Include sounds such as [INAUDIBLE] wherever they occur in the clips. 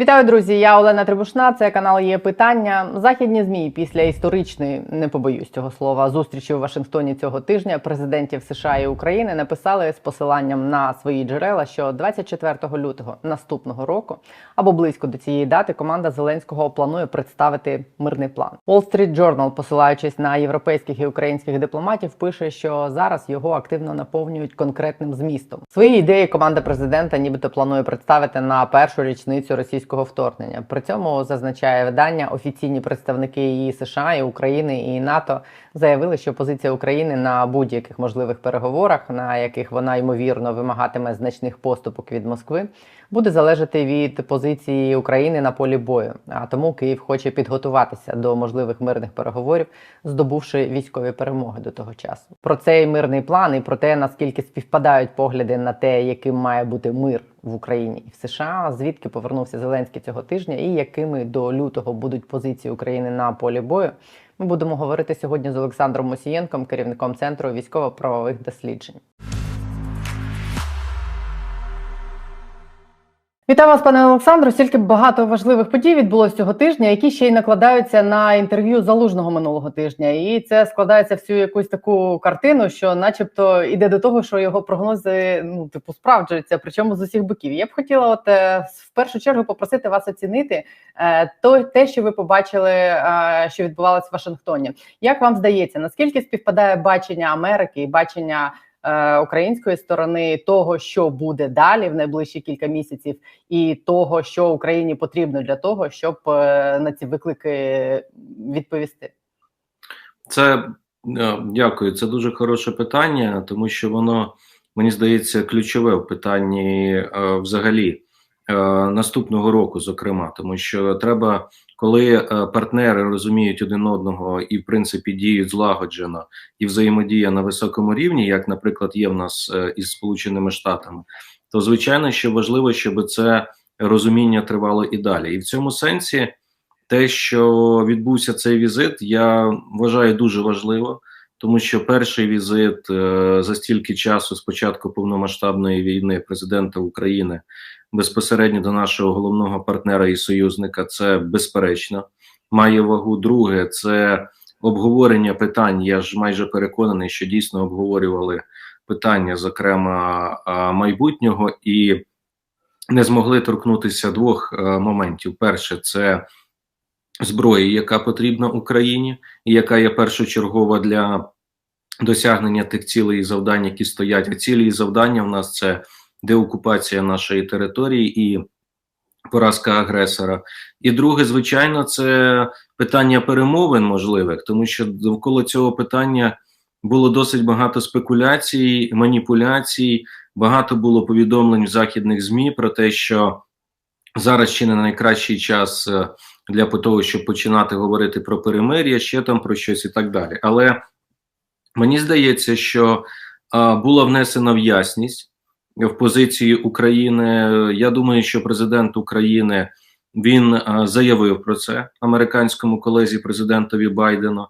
Вітаю, друзі! Я Олена Трибушна. Це канал є питання. Західні змі після історичної, не побоюсь цього слова, зустрічі у Вашингтоні цього тижня президентів США і України написали з посиланням на свої джерела, що 24 лютого наступного року або близько до цієї дати команда Зеленського планує представити мирний план. Wall Street Journal, посилаючись на європейських і українських дипломатів, пише, що зараз його активно наповнюють конкретним змістом. Свої ідеї команда президента, нібито планує представити на першу річницю російського вторгнення. При цьому зазначає видання офіційні представники і США, і України і НАТО заявили, що позиція України на будь-яких можливих переговорах, на яких вона ймовірно вимагатиме значних поступок від Москви, буде залежати від позиції України на полі бою. А тому Київ хоче підготуватися до можливих мирних переговорів, здобувши військові перемоги до того часу. Про цей мирний план і про те, наскільки співпадають погляди на те, яким має бути мир в Україні і в США, звідки повернувся Зеленський цього тижня, і якими до лютого будуть позиції України на полі бою. Ми будемо говорити сьогодні з Олександром Мосієнком, керівником центру військово-правових досліджень. Вітаю вас, пане Олександро. Стільки багато важливих подій відбулося цього тижня, які ще й накладаються на інтерв'ю залужного минулого тижня. І це складається всю якусь таку картину, що, начебто, іде до того, що його прогнози ну типу справджуються, причому з усіх боків. Я б хотіла, от е, в першу чергу, попросити вас оцінити е, то те, що ви побачили, е, що відбувалося в Вашингтоні. Як вам здається, наскільки співпадає бачення Америки і бачення? Е, Української сторони того, що буде далі в найближчі кілька місяців, і того, що Україні потрібно для того, щоб е, на ці виклики відповісти. Це е, дякую. Це дуже хороше питання, тому що воно мені здається ключове в питанні взагалі наступного року, зокрема, тому що треба, коли е, партнери розуміють один одного і в принципі діють злагоджено і взаємодія на високому рівні, як, наприклад, є в нас е, із Сполученими Штатами, то звичайно, що важливо, щоб це розуміння тривало і далі, і в цьому сенсі. Те, що відбувся цей візит, я вважаю дуже важливо, тому що перший візит е, за стільки часу з початку повномасштабної війни президента України безпосередньо до нашого головного партнера і союзника, це безперечно має вагу. Друге, це обговорення питань. Я ж майже переконаний, що дійсно обговорювали питання, зокрема майбутнього, і не змогли торкнутися двох е, моментів: перше, це зброї, яка потрібна Україні, і яка є першочергова для досягнення тих цілей і завдань, які стоять. Цілі і завдання в нас це деокупація нашої території і поразка агресора. І друге, звичайно, це питання перемовин можливих, тому що довкола цього питання було досить багато спекуляцій, маніпуляцій. Багато було повідомлень в західних змі про те, що зараз ще не найкращий час е, для того, щоб починати говорити про перемир'я, ще там про щось і так далі. Але мені здається, що а, була внесена в ясність в позиції України. Я думаю, що президент України він а, заявив про це американському колезі президентові Байдену,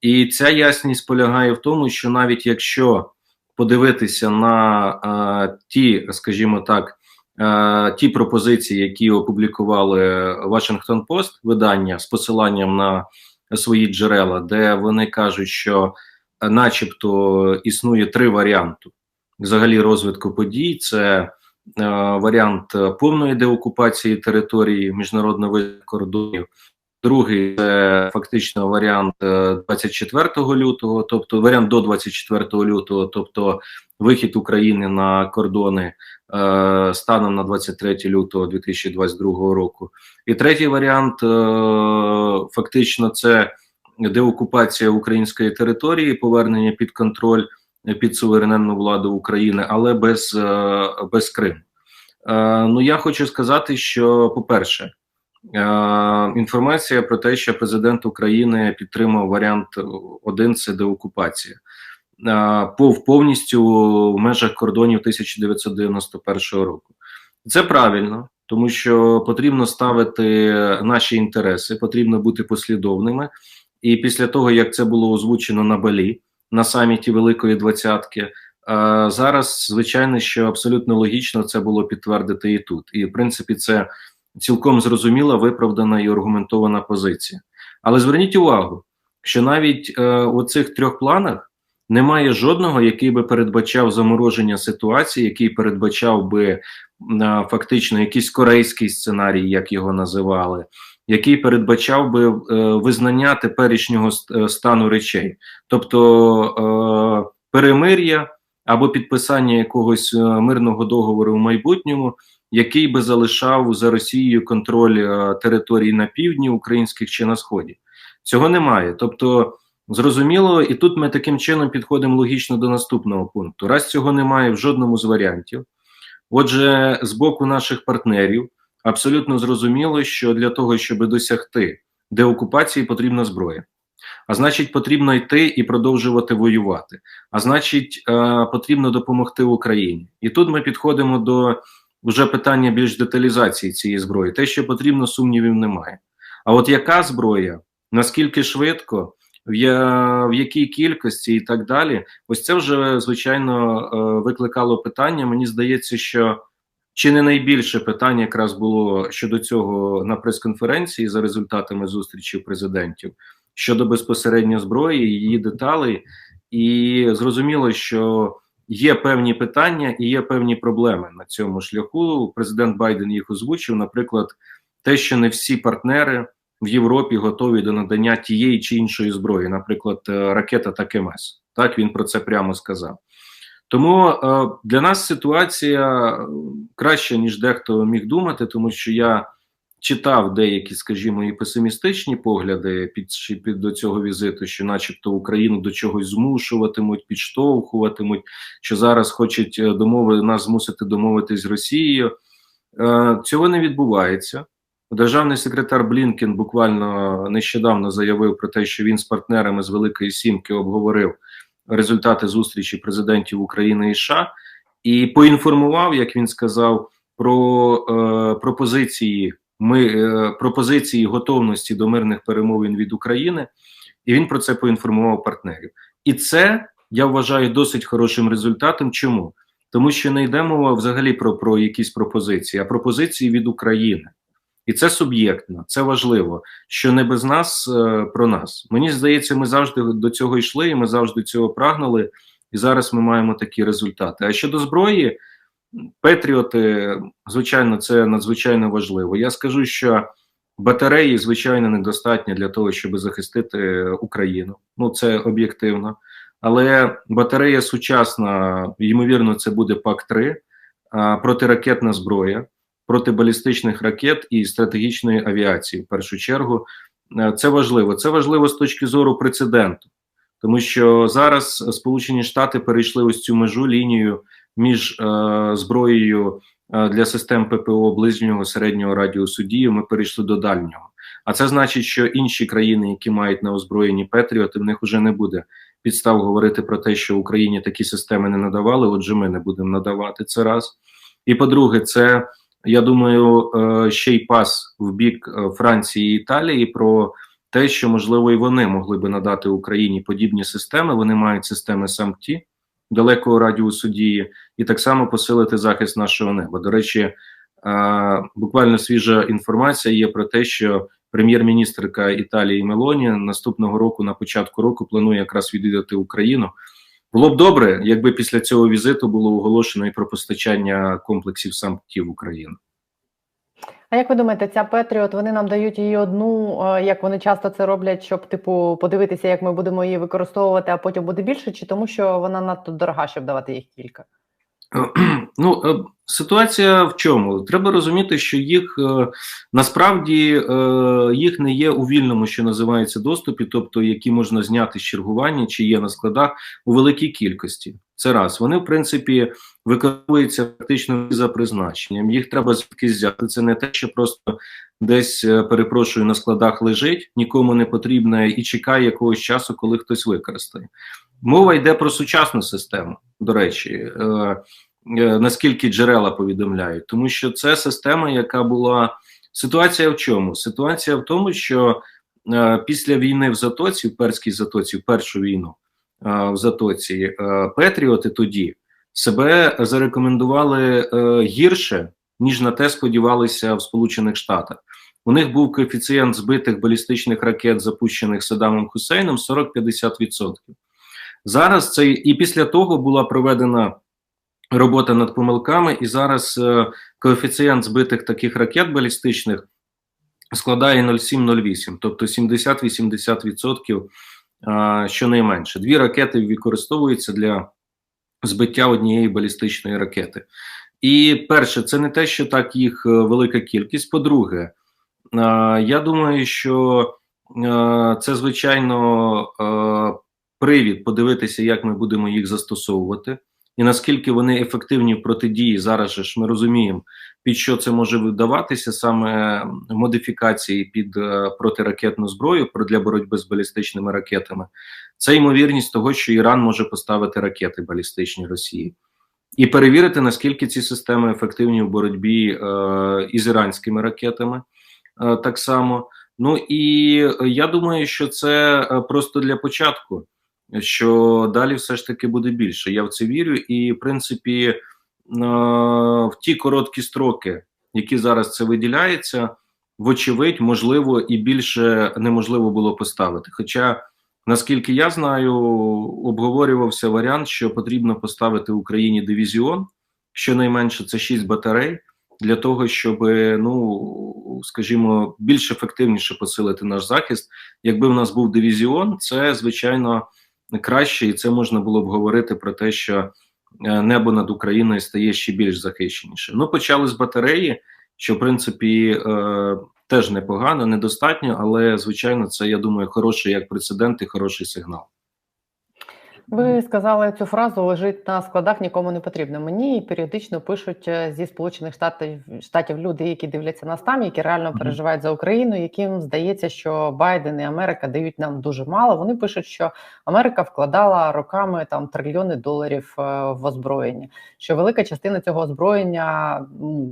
і ця ясність полягає в тому, що навіть якщо подивитися на а, ті, скажімо так. Е, ті пропозиції, які опублікували Washington Post, видання з посиланням на свої джерела, де вони кажуть, що, начебто, існує три варіанти взагалі розвитку подій: це е, варіант повної деокупації території міжнародного кордонів. Другий це фактично варіант 24 лютого, тобто варіант до 24 лютого, тобто вихід України на кордони е, станом на 23 лютого 2022 року. І третій варіант е, фактично це деокупація української території, повернення під контроль під суверенну владу України, але без, е, без Криму. Е, ну я хочу сказати, що по-перше. Е, інформація про те, що президент України підтримав варіант один це деокупація е, пов повністю в межах кордонів 1991 року. Це правильно, тому що потрібно ставити наші інтереси, потрібно бути послідовними. І після того, як це було озвучено на Балі на саміті Великої Двадцятки, е, зараз звичайно, що абсолютно логічно це було підтвердити і тут. І в принципі, це цілком зрозуміла, виправдана і аргументована позиція. Але зверніть увагу, що навіть е, у цих трьох планах немає жодного, який би передбачав замороження ситуації, який передбачав би е, фактично якийсь корейський сценарій, як його називали, який передбачав би е, визнання теперішнього е, стану речей, тобто е, перемир'я або підписання якогось е, мирного договору в майбутньому, який би залишав за Росією контроль е, територій на півдні українських чи на сході. Цього немає. Тобто, зрозуміло, і тут ми таким чином підходимо логічно до наступного пункту. Раз цього немає в жодному з варіантів. Отже, з боку наших партнерів абсолютно зрозуміло, що для того, щоб досягти деокупації, потрібна зброя. А значить, потрібно йти і продовжувати воювати. А значить, е, потрібно допомогти Україні. І тут ми підходимо до вже питання більш деталізації цієї зброї. Те, що потрібно, сумнівів немає. А от яка зброя, наскільки швидко, в, якій кількості і так далі, ось це вже звичайно е, викликало питання. Мені здається, що чи не найбільше питання якраз було щодо цього на прес-конференції за результатами зустрічі президентів щодо безпосередньо зброї, її деталей, і зрозуміло, що є певні питання і є певні проблеми на цьому шляху. Президент Байден їх озвучив. Наприклад, те, що не всі партнери в Європі готові до надання тієї чи іншої зброї, наприклад, е, ракета та КМС. Так він про це прямо сказав. Тому е, для нас ситуація е, краща, ніж дехто міг думати, тому що я читав деякі, скажімо, і песимістичні погляди під, під до цього візиту, що, начебто, Україну до чогось змушуватимуть, підштовхуватимуть, що зараз хочуть е, домови нас змусити домовитись з Росією. Е, цього не відбувається. Державний секретар Блінкен буквально нещодавно заявив про те, що він з партнерами з Великої Сімки обговорив результати зустрічі президентів України і США і поінформував, як він сказав, про е, пропозиції ми е, пропозиції готовності до мирних перемовин від України, і він про це поінформував партнерів. І це я вважаю досить хорошим результатом. Чому? Тому що не йде мова взагалі про, про якісь пропозиції, а пропозиції від України. І це суб'єктно, це важливо, що не без нас е, про нас. Мені здається, ми завжди до цього йшли, і ми завжди цього прагнули, і зараз ми маємо такі результати. А щодо зброї, Петріоти, звичайно, це надзвичайно важливо. Я скажу, що батареї, звичайно, недостатньо для того, щоб захистити Україну. Ну, це об'єктивно. Але батарея сучасна, ймовірно, це буде ПАК-3, протиракетна зброя, протибалістичних ракет і стратегічної авіації. В першу чергу, це важливо. Це важливо з точки зору прецеденту, тому що зараз Сполучені Штати перейшли ось цю межу лінію між е, зброєю е, для систем ППО ближнього середнього радіусу дії. Ми перейшли до дальнього. А це значить, що інші країни, які мають на озброєнні Петріоти, в них вже не буде підстав говорити про те, що Україні такі системи не надавали. Отже, ми не будемо надавати це раз. І по-друге, це я думаю, е, ще й пас в бік Франції і Італії про те, що можливо і вони могли би надати Україні подібні системи. Вони мають системи САМТІ далекого радіусу дії, і так само посилити захист нашого неба. До речі, е, буквально свіжа інформація є про те, що прем'єр-міністрка Італії Мелоні наступного року, на початку року, планує якраз відвідати Україну. Було б добре, якби після цього візиту було оголошено і про постачання комплексів самків в Україну. А як ви думаєте, ця Петріот вони нам дають її одну, е, як вони часто це роблять, щоб типу подивитися, як ми будемо її використовувати, а потім буде більше, чи тому, що вона надто дорога, щоб давати їх кілька? [CLEARS THROAT] Ну, е, ситуація в чому? Треба розуміти, що їх е, насправді їх не є у вільному, що називається доступі, тобто які можна зняти з чергування, чи є на складах у великій кількості. Це раз. Вони, в принципі, використовуються фактично за призначенням. Їх треба звідки взяти. Це не те, що просто десь перепрошую на складах лежить, нікому не потрібне і чекає якогось часу, коли хтось використає. Мова йде про сучасну систему, до речі, е, е, наскільки джерела повідомляють, тому що це система, яка була ситуація в чому? Ситуація в тому, що е, після війни в Затоці, в перській затоці, в першу війну в Затоці, Петріоти тоді себе зарекомендували гірше ніж на те сподівалися в Сполучених Штатах. У них був коефіцієнт збитих балістичних ракет, запущених Саддамом Хусейном, 40-50%. Зараз це і після того була проведена робота над помилками, і зараз е, коефіцієнт збитих таких ракет балістичних складає 0,7-0,8, тобто 70-80% е, щонайменше. Дві ракети використовуються для збиття однієї балістичної ракети. І перше, це не те, що так їх е, велика кількість. По-друге, я думаю, що е, це звичайно е, привід подивитися, як ми будемо їх застосовувати, і наскільки вони ефективні в протидії. Зараз ж ми розуміємо, під що це може видаватися саме модифікації під е, протиракетну зброю для боротьби з балістичними ракетами. Це ймовірність того, що Іран може поставити ракети балістичні Росії. І перевірити, наскільки ці системи ефективні в боротьбі е, із іранськими ракетами е, так само. Ну і я думаю, що це е, просто для початку, що далі все ж таки буде більше. Я в це вірю, і в принципі, е, в ті короткі строки, які зараз це виділяється, вочевидь, можливо, і більше неможливо було поставити. Хоча, наскільки я знаю, обговорювався варіант, що потрібно поставити Україні дивізіон, щонайменше це 6 батарей, для того, щоб, ну скажімо, більш ефективніше посилити наш захист. Якби в нас був дивізіон, це звичайно краще, і це можна було б говорити про те, що е, небо над Україною стає ще більш захищеніше. Ну, почали з батареї, що в принципі е, теж непогано, недостатньо, але звичайно, це я думаю, хороший як прецедент і хороший сигнал. Ви сказали цю фразу лежить на складах нікому не потрібно. Мені періодично пишуть е, зі Сполучених Штатів Штатів люди, які дивляться нас там, які реально переживають за Україну, яким здається, що Байден і Америка дають нам дуже мало. Вони пишуть, що Америка вкладала роками там трильйони доларів е, в озброєння. Що велика частина цього озброєння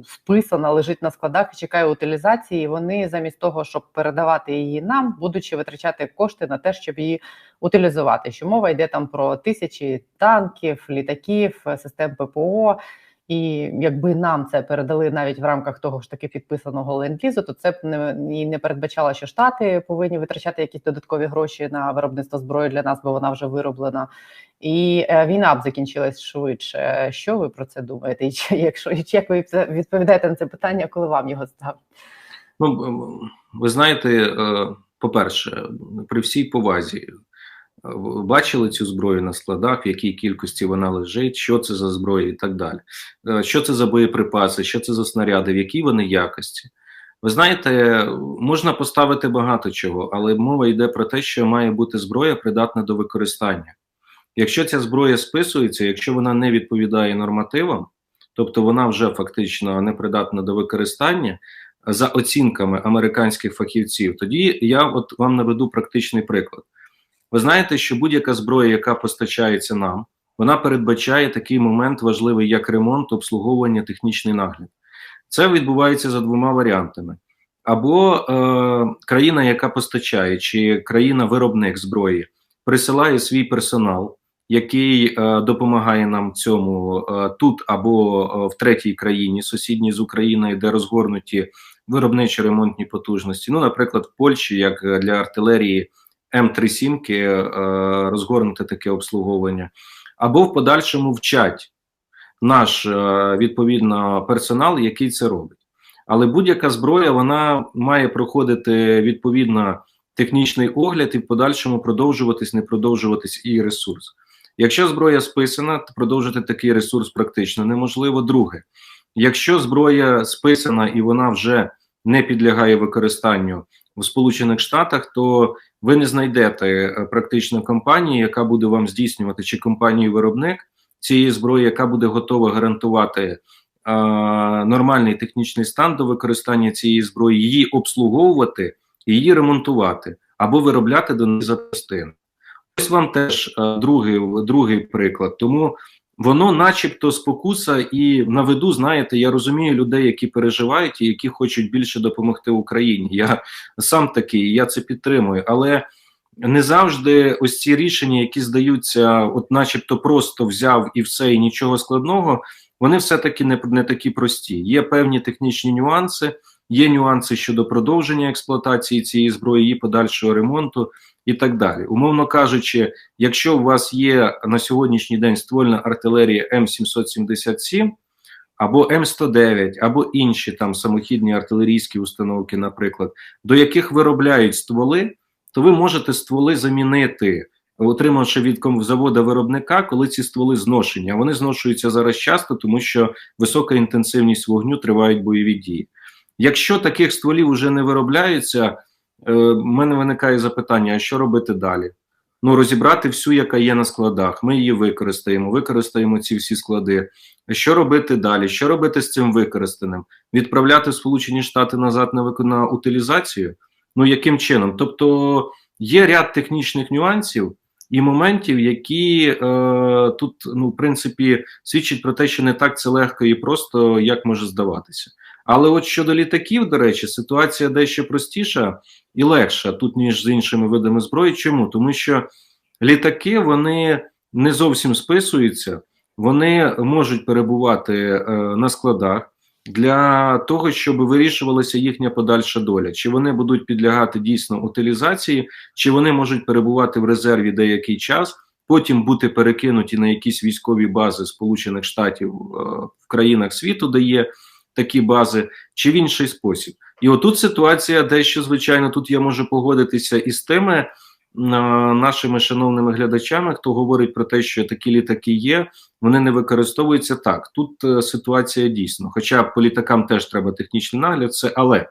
списана, лежить на складах і чекає утилізації. І Вони замість того, щоб передавати її нам, будучи витрачати кошти на те, щоб її утилізувати. Що мова йде там про тисячі танків, літаків, е, систем ППО. І якби нам це передали навіть в рамках того ж таки підписаного ленд-лізу, то це б не і не передбачало, що Штати повинні витрачати якісь додаткові гроші на виробництво зброї для нас, бо вона вже вироблена. І е, війна б закінчилась швидше. Що ви про це думаєте? І чи, якщо і як ви відповідаєте на це питання, коли вам його ставлять? Ну, ви знаєте, е, по-перше, при всій повазі, бачили цю зброю на складах, в якій кількості вона лежить, що це за зброя і так далі. Е, Що це за боєприпаси, що це за снаряди, в якій вони якості. Ви знаєте, можна поставити багато чого, але мова йде про те, що має бути зброя придатна до використання. Якщо ця зброя списується, якщо вона не відповідає нормативам, тобто вона вже фактично непридатна до використання, за оцінками американських фахівців, тоді я от вам наведу практичний приклад. Ви знаєте, що будь-яка зброя, яка постачається нам, вона передбачає такий момент важливий, як ремонт, обслуговування, технічний нагляд. Це відбувається за двома варіантами: або е, країна, яка постачає, чи країна-виробник зброї, присилає свій персонал, який е, допомагає нам цьому е, тут або е, в третій країні, сусідній з Україною, де розгорнуті виробничі ремонтні потужності. Ну, наприклад, в Польщі, як для артилерії М37 е, розгорнути таке обслуговування, або в подальшому вчать наш е, відповідно персонал, який це робить. Але будь-яка зброя вона має проходити відповідно технічний огляд і в подальшому продовжуватись, не продовжуватись і ресурс. Якщо зброя списана, то продовжити такий ресурс практично неможливо. Друге, якщо зброя списана і вона вже не підлягає використанню в Сполучених Штатах, то ви не знайдете е, практично компанії, яка буде вам здійснювати, чи компанію-виробник цієї зброї, яка буде готова гарантувати е, нормальний технічний стан до використання цієї зброї, її обслуговувати, її ремонтувати або виробляти до неї запчастини. Ось вам теж е, другий, другий приклад. Тому воно, начебто, спокуса, і на виду, знаєте, я розумію людей, які переживають і які хочуть більше допомогти Україні. Я сам такий, я це підтримую, але не завжди ось ці рішення, які здаються, от, начебто, просто взяв і все, і нічого складного. вони все-таки не, не такі прості. Є певні технічні нюанси, є нюанси щодо продовження експлуатації цієї зброї, її подальшого ремонту і так далі. Умовно кажучи, якщо у вас є на сьогоднішній день ствольна артилерія М777 або М109, або інші там самохідні артилерійські установки, наприклад, до яких виробляють стволи, то ви можете стволи замінити, отримавши від завода виробника, коли ці стволи зношені. А вони зношуються зараз часто, тому що висока інтенсивність вогню тривають бойові дії. Якщо таких стволів вже не виробляється, е, в мене виникає запитання: а що робити далі? Ну, розібрати всю, яка є на складах. Ми її використаємо, використаємо ці всі склади. Що робити далі? Що робити з цим використаним? Відправляти Сполучені Штати назад на, на утилізацію? Ну яким чином? Тобто є ряд технічних нюансів і моментів, які е, тут, ну, в принципі, свідчать про те, що не так це легко і просто, як може здаватися. Але от щодо літаків, до речі, ситуація дещо простіша і легша тут, ніж з іншими видами зброї. Чому? Тому що літаки вони не зовсім списуються, вони можуть перебувати е, на складах для того, щоб вирішувалася їхня подальша доля. Чи вони будуть підлягати дійсно утилізації, чи вони можуть перебувати в резерві деякий час, потім бути перекинуті на якісь військові бази Сполучених Штатів е, в країнах світу, де є такі бази, чи в інший спосіб. І отут ситуація дещо, звичайно, тут я можу погодитися із тими е, нашими шановними глядачами, хто говорить про те, що такі літаки є, вони не використовуються так. Тут е, ситуація дійсно. Хоча по літакам теж треба технічний нагляд, це але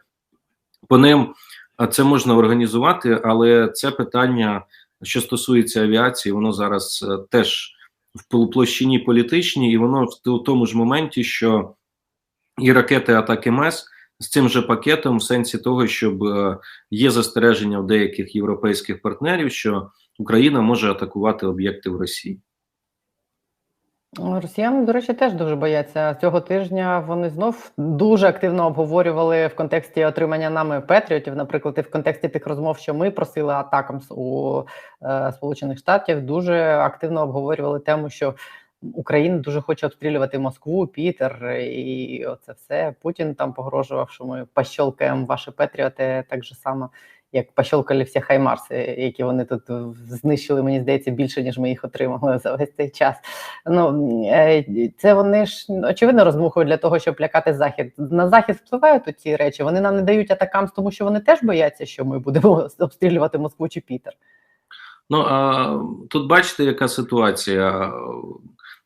по ним е, це можна організувати, але це питання, що стосується авіації, воно зараз теж в площині політичній, і воно в тому ж моменті, що і ракети атаки МЕС з цим же пакетом, в сенсі того, щоб е, є застереження в деяких європейських партнерів, що Україна може атакувати об'єкти в Росії. Росіяни, до речі, теж дуже бояться цього тижня. Вони знов дуже активно обговорювали в контексті отримання нами Петріотів, наприклад, і в контексті тих розмов, що ми просили атакам у е, Сполучених Штатів, дуже активно обговорювали тему, що Україна дуже хоче обстрілювати Москву, Пітер, і оце все. Путін там погрожував, що ми пощолкаємо ваші Петріоти так же само. Як пощолкали всі хаймарси, які вони тут знищили, мені здається, більше ніж ми їх отримали за весь цей час. Ну е, це вони ж очевидно розмухують для того, щоб лякати захід. На захід впливають ці речі. Вони нам не дають атакам, тому що вони теж бояться, що ми будемо обстрілювати Москву чи Пітер. Ну а тут бачите, яка ситуація.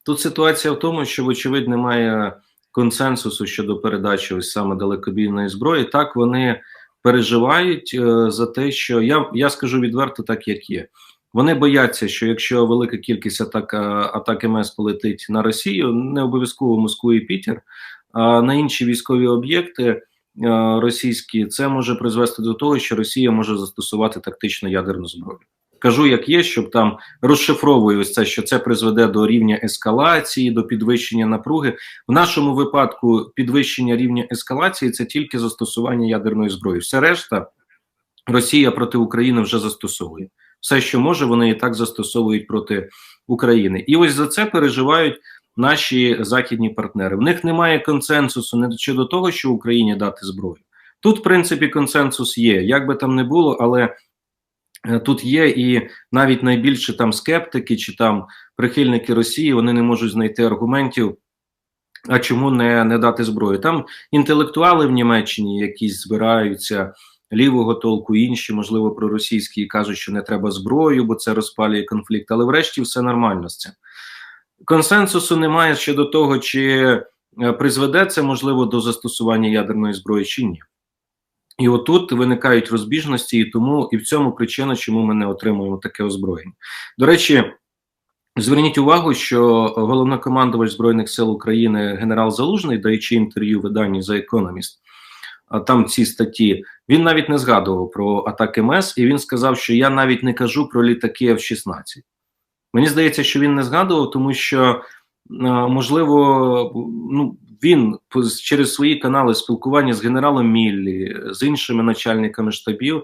Тут ситуація в тому, що, вочевидь, немає консенсусу щодо передачі ось саме далекобійної зброї. Так вони переживають е, за те, що я, я скажу відверто, так як є. Вони бояться, що якщо велика кількість атак, атак МС полетить на Росію, не обов'язково Москву і Пітер, а на інші військові об'єкти е, російські, це може призвести до того, що Росія може застосувати тактичну ядерну зброю. Кажу, як є, щоб там розшифровую ось це, що це призведе до рівня ескалації, до підвищення напруги. В нашому випадку підвищення рівня ескалації це тільки застосування ядерної зброї. Все решта Росія проти України вже застосовує. Все, що може, вони і так застосовують проти України. І ось за це переживають наші західні партнери. В них немає консенсусу не щодо того, що Україні дати зброю. Тут, в принципі, консенсус є. Як би там не було, але тут є і навіть найбільше там скептики чи там прихильники Росії, вони не можуть знайти аргументів. А чому не не дати зброю? Там інтелектуали в Німеччині якісь збираються лівого толку, інші, можливо, проросійські, і кажуть, що не треба зброю, бо це розпалює конфлікт. Але врешті все нормально з цим. Консенсусу немає щодо того, чи е, призведе це можливо до застосування ядерної зброї чи ні. І отут виникають розбіжності, і тому і в цьому причина, чому ми не отримуємо таке озброєння. До речі, зверніть увагу, що головнокомандувач Збройних сил України генерал Залужний, даючи інтерв'ю виданні за Economist, а там ці статті, він навіть не згадував про атаки МЕС, і він сказав, що я навіть не кажу про літаки F-16. Мені здається, що він не згадував, тому що можливо, ну він через свої канали спілкування з генералом Міллі, з іншими начальниками штабів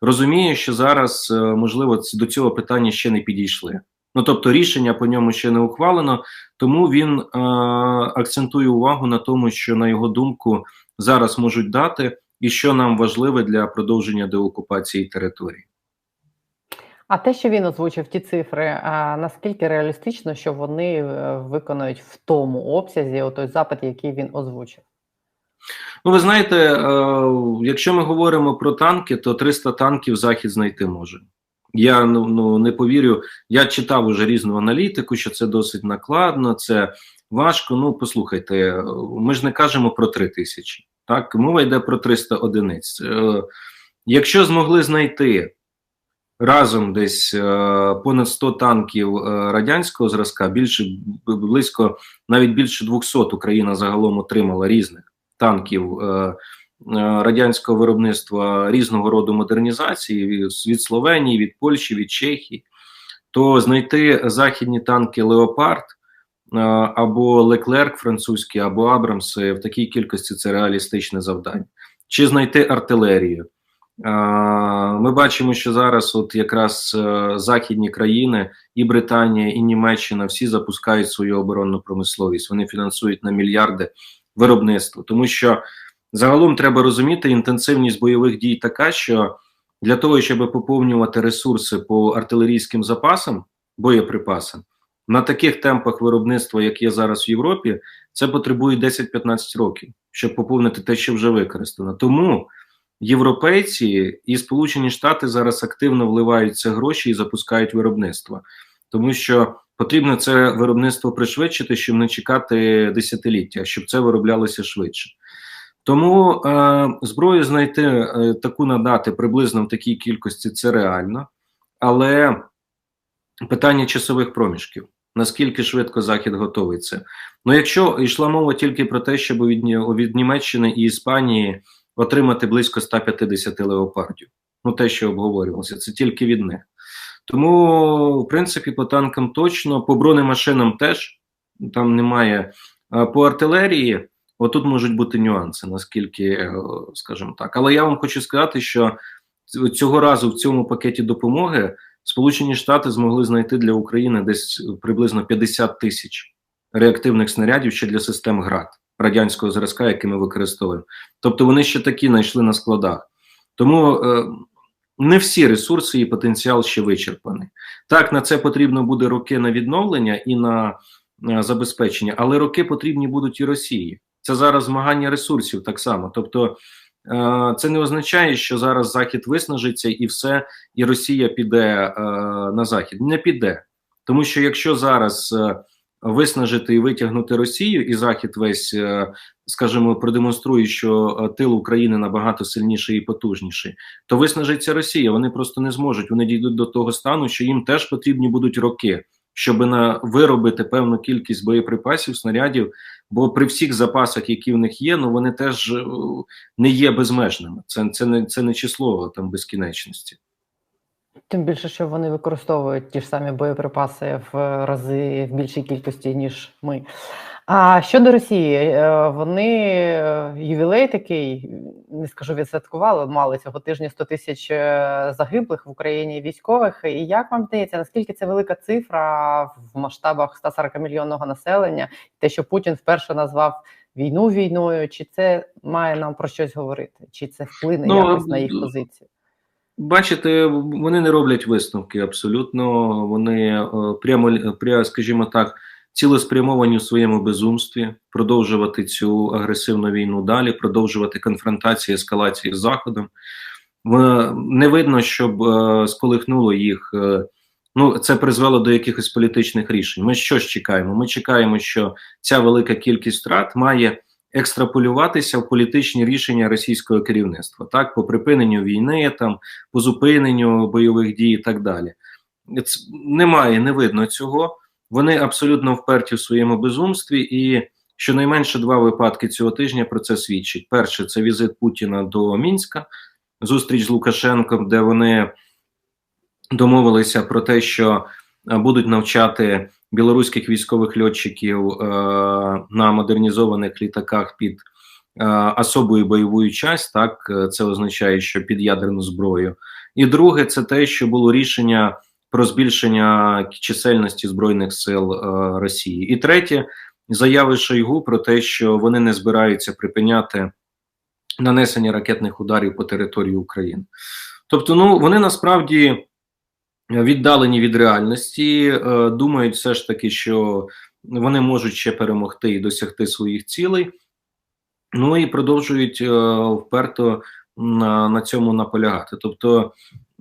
розуміє, що зараз можливо до цього питання ще не підійшли. Ну тобто рішення по ньому ще не ухвалено, тому він е, акцентує увагу на тому, що на його думку зараз можуть дати, і що нам важливе для продовження деокупації території. А те, що він озвучив ті цифри, а наскільки реалістично, що вони е, виконають в тому обсязі той запит, який він озвучив? Ну, ви знаєте, е, якщо ми говоримо про танки, то 300 танків захід знайти може. Я ну, ну не повірю. Я читав уже різну аналітику, що це досить накладно, це важко. Ну, послухайте, ми ж не кажемо про 3 тисячі. Так, мова йде про 300 одиниць. Е, якщо змогли знайти разом десь е, понад 100 танків е, радянського зразка, більше близько навіть більше 200 Україна загалом отримала різних танків е, радянського виробництва різного роду модернізації від Словенії, від Польщі, від Чехії, то знайти західні танки Леопард або Леклерк французький, або Абрамси в такій кількості це реалістичне завдання. Чи знайти артилерію? Ми бачимо, що зараз, от якраз е, західні країни, і Британія, і Німеччина всі запускають свою оборонну промисловість. Вони фінансують на мільярди виробництво, тому що загалом треба розуміти, інтенсивність бойових дій така, що для того, щоб поповнювати ресурси по артилерійським запасам, боєприпасам, на таких темпах виробництва, як є зараз в Європі, це потребує 10-15 років, щоб поповнити те, що вже використано. Тому європейці і Сполучені Штати зараз активно вливаються гроші і запускають виробництво, тому що потрібно це виробництво пришвидшити, щоб не чекати десятиліття, щоб це вироблялося швидше. Тому е, зброю знайти е, таку надати приблизно в такій кількості це реально, але питання часових проміжків. Наскільки швидко Захід готовий? Ну, якщо йшла мова тільки про те, щоб від, від Німеччини і Іспанії отримати близько 150 леопардів. Ну, те, що обговорювалося, це тільки від них. Тому, в принципі, по танкам точно, по бронемашинам теж там немає. А по артилерії, отут можуть бути нюанси, наскільки, е, скажімо так. Але я вам хочу сказати, що цього разу в цьому пакеті допомоги Сполучені Штати змогли знайти для України десь приблизно 50 тисяч реактивних снарядів ще для систем ГРАД радянського зразка, який ми використовуємо. Тобто вони ще такі знайшли на складах. Тому е, не всі ресурси і потенціал ще вичерпаний. Так, на це потрібно буде роки на відновлення і на, на забезпечення, але роки потрібні будуть і Росії. Це зараз змагання ресурсів так само. Тобто, е, це не означає, що зараз Захід виснажиться і все, і Росія піде е, на захід. Не піде, тому що якщо зараз. Е, виснажити і витягнути Росію, і Захід весь, е, скажімо, продемонструє, що е, тил України набагато сильніший і потужніший, то виснажиться Росія. Вони просто не зможуть. Вони дійдуть до того стану, що їм теж потрібні будуть роки, щоб на виробити певну кількість боєприпасів, снарядів. Бо при всіх запасах, які в них є, ну вони теж е, не є безмежними. Це це не це не число там безкінечності. Тим більше, що вони використовують ті ж самі боєприпаси в рази в більшій кількості, ніж ми. А щодо Росії, е, вони е, ювілей такий, не скажу, відсвяткували, мали цього тижня 100 тисяч е, загиблих в Україні військових. І як вам здається, наскільки це велика цифра в масштабах 140 мільйонного населення? Те, що Путін вперше назвав війну війною, чи це має нам про щось говорити, чи це вплине ну, якось на їх позицію? Бачите, вони не роблять висновки абсолютно. Вони е, прямо прямо, скажімо так, цілеспрямовані у своєму безумстві продовжувати цю агресивну війну далі, продовжувати конфронтацію, ескалацію з заходом. Не видно, щоб е, сколихнуло їх. Е, ну, це призвело до якихось політичних рішень. Ми що ж чекаємо? Ми чекаємо, що ця велика кількість втрат має екстраполюватися в політичні рішення російського керівництва, так по припиненню війни, там по зупиненню бойових дій і так далі. Це немає, не видно цього. Вони абсолютно вперті в своєму безумстві, і щонайменше два випадки цього тижня про це свідчить. Перше це візит Путіна до Мінська, зустріч з Лукашенком, де вони домовилися про те, що будуть навчати білоруських військових льотчиків е, на модернізованих літаках під е, особою бойовою часть. Так це означає, що під ядерну зброю. І друге, це те, що було рішення про збільшення чисельності збройних сил е, Росії. І третє, заяви Шойгу про те, що вони не збираються припиняти нанесення ракетних ударів по території України. Тобто, ну вони насправді віддалені від реальності, е, думають все ж таки, що вони можуть ще перемогти і досягти своїх цілей. Ну і продовжують е, вперто на, на цьому наполягати. Тобто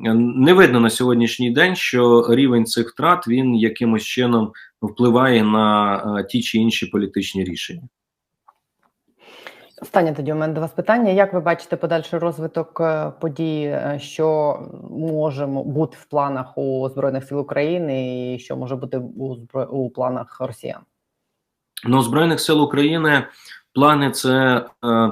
е, не видно на сьогоднішній день, що рівень цих втрат він якимось чином впливає на ті чи інші політичні рішення. Останнє тоді у мене до вас питання. Як ви бачите подальший розвиток е, подій, е, що може бути в планах у Збройних сил України, і що може бути у, збро... у планах росіян? Ну, Збройних сил України плани це е,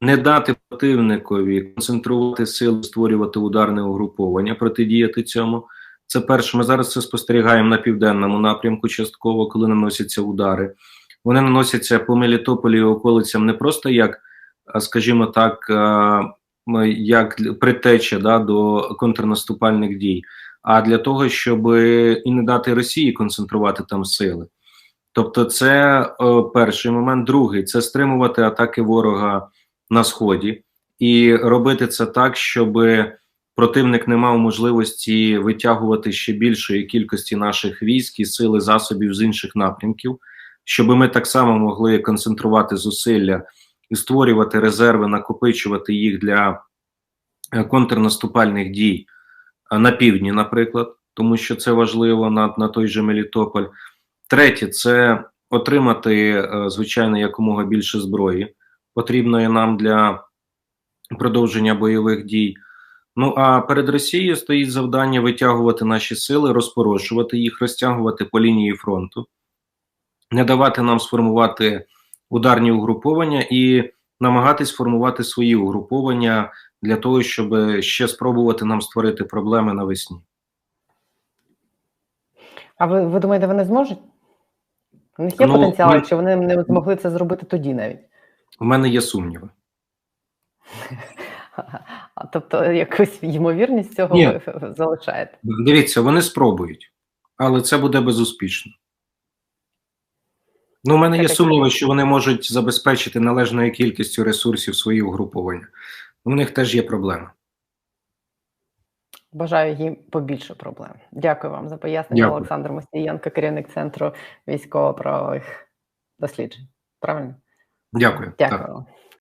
не дати противникові концентрувати сили, створювати ударне угруповання, протидіяти цьому. Це перше. Ми зараз це спостерігаємо на південному напрямку, частково, коли наносяться удари. Вони наносяться по Мелітополі і околицям не просто як, скажімо так, як притеча да, до контрнаступальних дій, а для того, щоб і не дати Росії концентрувати там сили. Тобто, це перший момент. Другий це стримувати атаки ворога на сході і робити це так, щоб противник не мав можливості витягувати ще більшої кількості наших військ і сили засобів з інших напрямків, щоб ми так само могли концентрувати зусилля і створювати резерви, накопичувати їх для е, контрнаступальних дій е, на півдні, наприклад, тому що це важливо на, на той же Мелітополь. Третє це отримати, е, звичайно, якомога більше зброї, потрібної нам для продовження бойових дій. Ну а перед Росією стоїть завдання витягувати наші сили, розпорошувати їх, розтягувати по лінії фронту, не давати нам сформувати ударні угруповання і намагатись формувати свої угруповання для того, щоб ще спробувати нам створити проблеми навесні. А ви, ви думаєте, вони зможуть? У них є Ну, потенціал, ми- якщо вони не змогли це зробити тоді навіть. У мене є сумніви. [LAUGHS] Тобто якусь ймовірність цього Ні. ви залишаєте. Дивіться, вони спробують, але це буде безуспішно. Ну, у мене є так сумніви, що вони можуть забезпечити належною кількістю ресурсів свої угруповання. У них теж є проблеми. Бажаю їм побільше проблем. Дякую вам за пояснення. Дякую. Олександр Мостієнко, керівник центру військово-правових досліджень. Правильно? Дякую. Так. Дякую.